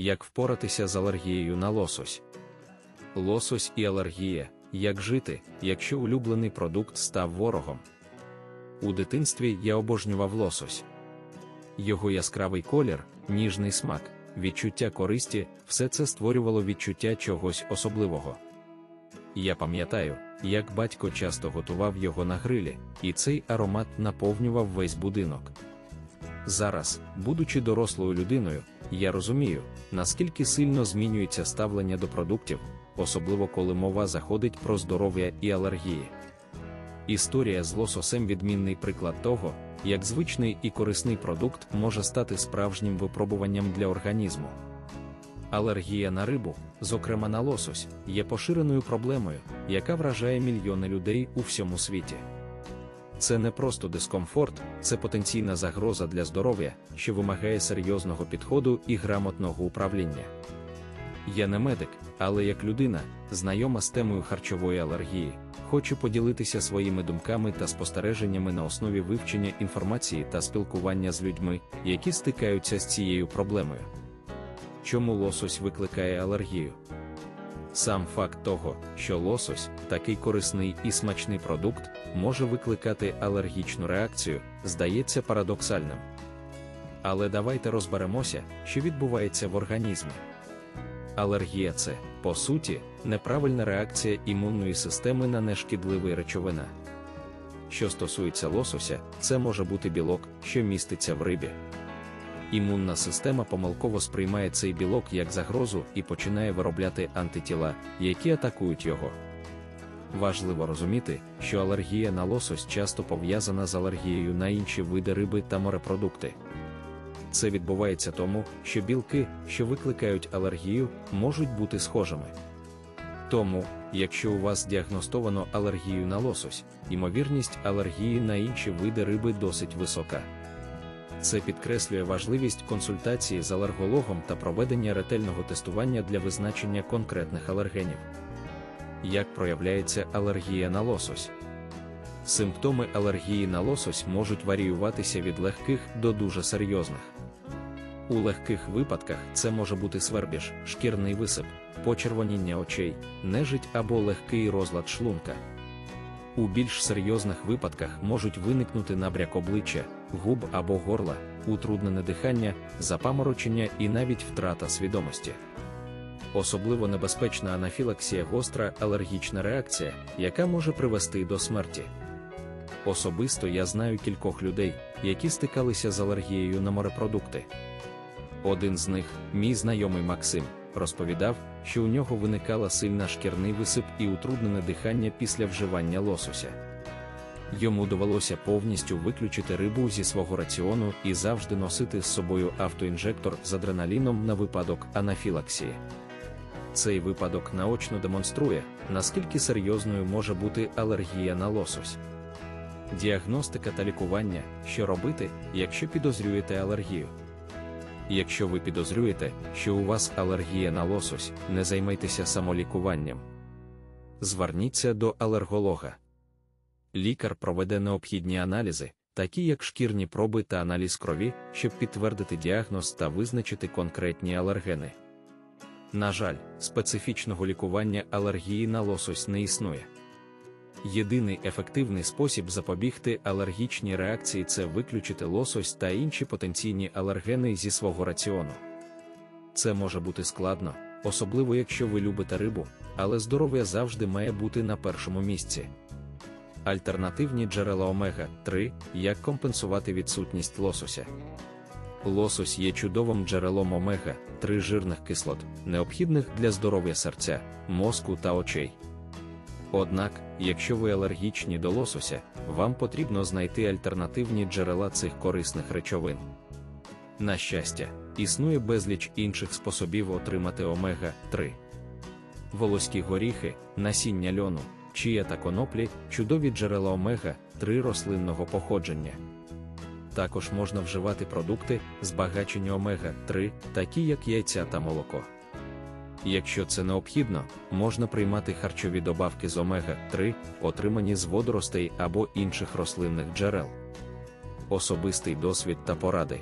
Як впоратися з алергією на лосось? Лосось і алергія. Як жити, якщо улюблений продукт став ворогом? У дитинстві я обожнював лосось. Його яскравий колір, ніжний смак, відчуття користі, все це створювало відчуття чогось особливого. Я пам'ятаю, як батько часто готував його на грилі, і цей аромат наповнював весь будинок. Зараз, будучи дорослою людиною, я розумію, наскільки сильно змінюється ставлення до продуктів, особливо коли мова заходить про здоров'я і алергії. Історія з лососем відмінний приклад того, як звичний і корисний продукт може стати справжнім випробуванням для організму. Алергія на рибу, зокрема на лосось, є поширеною проблемою, яка вражає мільйони людей у всьому світі. Це не просто дискомфорт, це потенційна загроза для здоров'я, що вимагає серйозного підходу і грамотного управління. Я не медик, але як людина, знайома з темою харчової алергії, хочу поділитися своїми думками та спостереженнями на основі вивчення інформації та спілкування з людьми, які стикаються з цією проблемою. Чому лосось викликає алергію? Сам факт того, що лосось, такий корисний і смачний продукт, може викликати алергічну реакцію, здається парадоксальним. Але давайте розберемося, що відбувається в організмі. Алергія це, по суті, неправильна реакція імунної системи на нешкідливі речовина. Що стосується лосося, це може бути білок, що міститься в рибі. Імунна система помилково сприймає цей білок як загрозу і починає виробляти антитіла, які атакують його. Важливо розуміти, що алергія на лосось часто пов'язана з алергією на інші види риби та морепродукти. Це відбувається тому, що білки, що викликають алергію, можуть бути схожими. Тому, якщо у вас діагностовано алергію на лосось, ймовірність алергії на інші види риби досить висока. Це підкреслює важливість консультації з алергологом та проведення ретельного тестування для визначення конкретних алергенів. Як проявляється алергія на лосось? Симптоми алергії на лосось можуть варіюватися від легких до дуже серйозних. У легких випадках це може бути свербіж, шкірний висип, почервоніння очей, нежить або легкий розлад шлунка. У більш серйозних випадках можуть виникнути набряк обличчя, губ або горла, утруднене дихання, запаморочення і навіть втрата свідомості. Особливо небезпечна анафілаксія гостра алергічна реакція, яка може привести до смерті. Особисто я знаю кількох людей, які стикалися з алергією на морепродукти. Один з них, мій знайомий Максим, розповідав, що у нього виникала сильна шкірний висип і утруднене дихання після вживання лосося. Йому довелося повністю виключити рибу зі свого раціону і завжди носити з собою автоінжектор з адреналіном на випадок анафілаксії. Цей випадок наочно демонструє, наскільки серйозною може бути алергія на лосось. Діагностика та лікування, що робити, якщо підозрюєте алергію. Якщо ви підозрюєте, що у вас алергія на лосось, не займайтеся самолікуванням. Зверніться до алерголога. Лікар проведе необхідні аналізи, такі як шкірні проби та аналіз крові, щоб підтвердити діагноз та визначити конкретні алергени. На жаль, специфічного лікування алергії на лосось не існує. Єдиний ефективний спосіб запобігти алергічній реакції це виключити лосось та інші потенційні алергени зі свого раціону. Це може бути складно, особливо якщо ви любите рибу, але здоров'я завжди має бути на першому місці. Альтернативні джерела омега 3 як компенсувати відсутність лосося. Лосось є чудовим джерелом омега 3 жирних кислот, необхідних для здоров'я серця, мозку та очей. Однак, якщо ви алергічні до лосося, вам потрібно знайти альтернативні джерела цих корисних речовин. На щастя, існує безліч інших способів отримати омега 3. Волоські горіхи, насіння льону, чия та коноплі чудові джерела омега 3 рослинного походження. Також можна вживати продукти, збагачені омега 3, такі як яйця та молоко. Якщо це необхідно, можна приймати харчові добавки з омега-3, отримані з водоростей або інших рослинних джерел. Особистий досвід та поради.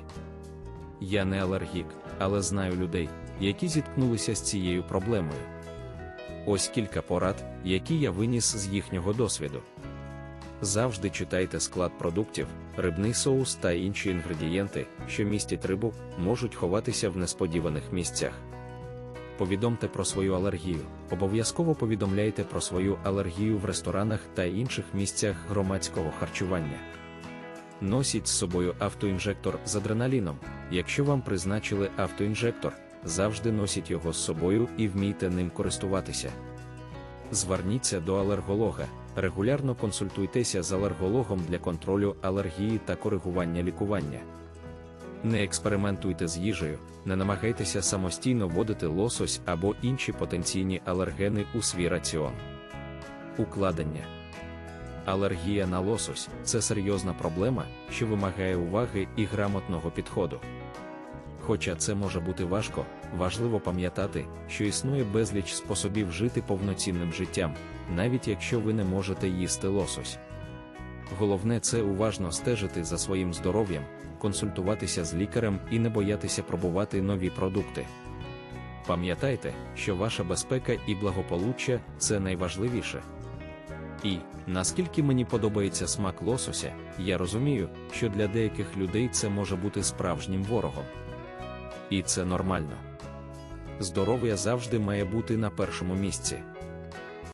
Я не алергік, але знаю людей, які зіткнулися з цією проблемою. Ось кілька порад, які я виніс з їхнього досвіду. Завжди читайте склад продуктів, рибний соус та інші інгредієнти, що містять рибу, можуть ховатися в несподіваних місцях. Повідомте про свою алергію. Обов'язково повідомляйте про свою алергію в ресторанах та інших місцях громадського харчування. Носіть з собою автоінжектор з адреналіном. Якщо вам призначили автоінжектор, завжди носіть його з собою і вмійте ним користуватися. Зверніться до алерголога, регулярно консультуйтеся з алергологом для контролю алергії та коригування лікування. Не експериментуйте з їжею, не намагайтеся самостійно вводити лосось або інші потенційні алергени у свій раціон. Укладення Алергія на лосось це серйозна проблема, що вимагає уваги і грамотного підходу. Хоча це може бути важко, важливо пам'ятати, що існує безліч способів жити повноцінним життям, навіть якщо ви не можете їсти лосось. Головне це уважно стежити за своїм здоров'ям, консультуватися з лікарем і не боятися пробувати нові продукти. Пам'ятайте, що ваша безпека і благополуччя це найважливіше. І, наскільки мені подобається смак лосося, я розумію, що для деяких людей це може бути справжнім ворогом. І це нормально. Здоров'я завжди має бути на першому місці.